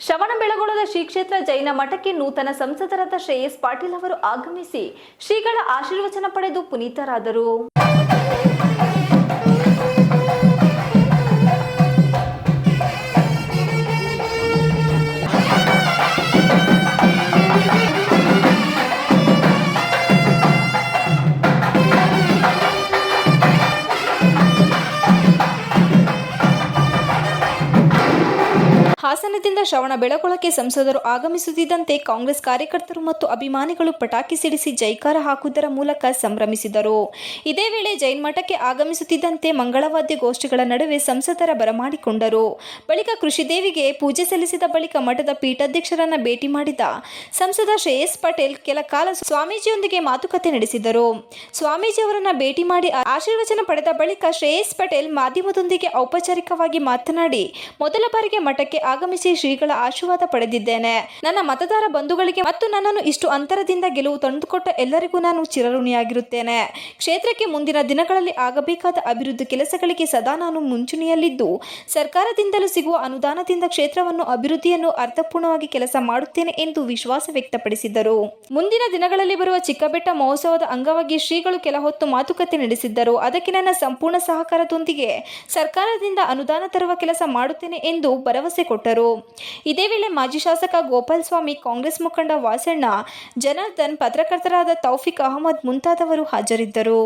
ಶ್ರವಣಬೆಳಗೊಳದ ಶ್ರೀ ಕ್ಷೇತ್ರ ಜೈನ ಮಠಕ್ಕೆ ನೂತನ ಸಂಸದರಾದ ಶ್ರೇಯಸ್ ಪಾಟೀಲ್ ಅವರು ಆಗಮಿಸಿ ಶ್ರೀಗಳ ಆಶೀರ್ವಚನ ಪಡೆದು ಪುನೀತರಾದರು. ಹಾಸನದಿಂದ ಶ್ರವಣ ಬೆಳಕೊಳಕ್ಕೆ ಸಂಸದರು ಆಗಮಿಸುತ್ತಿದ್ದಂತೆ ಕಾಂಗ್ರೆಸ್ ಕಾರ್ಯಕರ್ತರು ಮತ್ತು ಅಭಿಮಾನಿಗಳು ಪಟಾಕಿ ಸಿಡಿಸಿ ಜೈಕಾರ ಹಾಕುವುದರ ಮೂಲಕ ಸಂಭ್ರಮಿಸಿದರು. ಇದೇ ವೇಳೆ ಜೈನ್ ಮಠಕ್ಕೆ ಆಗಮಿಸುತ್ತಿದ್ದಂತೆ ಮಂಗಳವಾದ್ಯ ಗೋಷ್ಠಿಗಳ ನಡುವೆ ಸಂಸದರ ಬರಮಾಡಿಕೊಂಡರು. ಬಳಿಕ ಕೃಷಿದೇವಿಗೆ ಪೂಜೆ ಸಲ್ಲಿಸಿದ ಬಳಿಕ ಮಠದ ಪೀಠಾಧ್ಯಕ್ಷರನ್ನ ಭೇಟಿ ಮಾಡಿದ ಸಂಸದ ಶ್ರೇಯಸ್ ಪಟೇಲ್ ಕೆಲ ಕಾಲ ಸ್ವಾಮೀಜಿಯೊಂದಿಗೆ ಮಾತುಕತೆ ನಡೆಸಿದರು. ಸ್ವಾಮೀಜಿ ಅವರನ್ನ ಭೇಟಿ ಮಾಡಿ ಆಶೀರ್ವಚನ ಪಡೆದ ಬಳಿಕ ಶ್ರೇಯಸ್ ಪಟೇಲ್ ಮಾಧ್ಯಮದೊಂದಿಗೆ ಔಪಚಾರಿಕವಾಗಿ ಮಾತನಾಡಿ, ಮೊದಲ ಬಾರಿಗೆ ಮಠಕ್ಕೆ ಆಗಮಿಸಿ ಶ್ರೀಗಳ ಆಶೀರ್ವಾದ ಪಡೆದಿದ್ದೇನೆ. ನನ್ನ ಮತದಾರ ಬಂಧುಗಳಿಗೆ ಮತ್ತು ನನ್ನನ್ನು ಇಷ್ಟು ಅಂತರದಿಂದ ಗೆಲುವು ತಂದುಕೊಟ್ಟ ಎಲ್ಲರಿಗೂ ನಾನು ಚಿರಋಣಿಯಾಗಿರುತ್ತೇನೆ. ಕ್ಷೇತ್ರಕ್ಕೆ ಮುಂದಿನ ದಿನಗಳಲ್ಲಿ ಆಗಬೇಕಾದ ಅಭಿವೃದ್ಧಿ ಕೆಲಸಗಳಿಗೆ ಸದಾ ನಾನು ಮುಂಚೂಣಿಯಲ್ಲಿದ್ದು, ಸರ್ಕಾರದಿಂದಲೂ ಸಿಗುವ ಅನುದಾನದಿಂದ ಕ್ಷೇತ್ರವನ್ನು ಅಭಿವೃದ್ಧಿಯನ್ನು ಅರ್ಥಪೂರ್ಣವಾಗಿ ಕೆಲಸ ಮಾಡುತ್ತೇನೆ ಎಂದು ವಿಶ್ವಾಸ ವ್ಯಕ್ತಪಡಿಸಿದರು. ಮುಂದಿನ ದಿನಗಳಲ್ಲಿ ಬರುವ ಚಿಕ್ಕಬೆಟ್ಟ ಮಹೋತ್ಸವದ ಅಂಗವಾಗಿ ಶ್ರೀಗಳು ಕೆಲ ಹೊತ್ತು ಮಾತುಕತೆ ನಡೆಸಿದ್ದರು. ಅದಕ್ಕೆ ನನ್ನ ಸಂಪೂರ್ಣ ಸಹಕಾರದೊಂದಿಗೆ ಸರ್ಕಾರದಿಂದ ಅನುದಾನ ತರುವ ಕೆಲಸ ಮಾಡುತ್ತೇನೆ ಎಂದು ಭರವಸೆ ಕೊಟ್ಟರು. ಇದೇ ವೇಳೆ ಮಾಜಿ ಶಾಸಕ ಗೋಪಾಲ್ ಸ್ವಾಮಿ ಕಾಂಗ್ರೆಸ್ ಮುಖಂಡ ವಾಸಣ್ಣ, ಜನಾರ್ದನ್, ಪತ್ರಕರ್ತರಾದ ತೌಫಿಕ್ ಅಹಮದ್ ಮುಂತಾದವರು ಹಾಜರಿದ್ದರು.